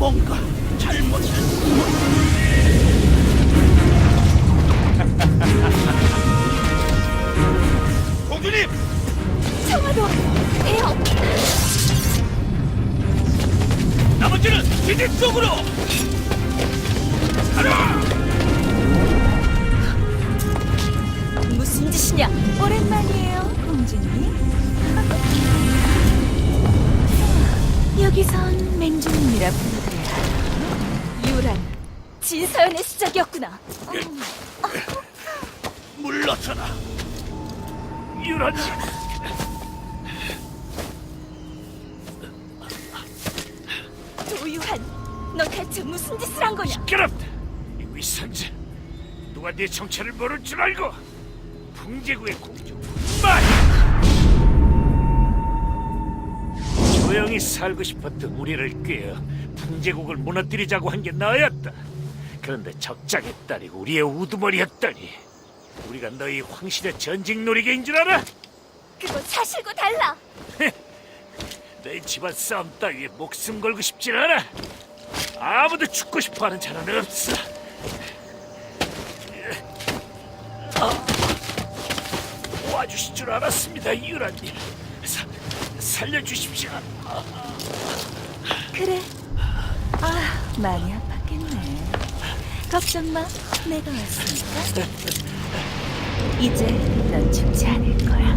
뭔가 잘못된 공주님! 청와도 에어 나머지는 기지 쪽으로! 가라! 무슨 짓이냐? 오랜만이에요, 공주님. 여기선 맹주님이라 불러드려요. 진서연의 시작이었구나. 물러서라. 유란이 도유한, 너 대체 무슨 짓을 한 거냐? 시끄럽다. 이 위선자. 누가 네 정체를 모를 줄 알고 풍제국의 공주 말. 조용히 살고 싶었던 우리를 꿰어 풍제국을 무너뜨리자고 한게 너였다. 그런데 적장에 딸이고 우리의 우두머리였다니. 우리가 너희 황실의 전직 놀이개인 줄 알아? 그건 사실과 달라. 너희 집안 싸움 따위에 목숨 걸고 싶진 않아. 아무도 죽고 싶어하는 자는 없어. 아, 와주실 줄 알았습니다, 유라님. 사, 살려주십시오. 그래. 아, 많이 아팠겠네. 걱정 마, 내가 왔으니까. 이제 넌 죽지 않을 거야.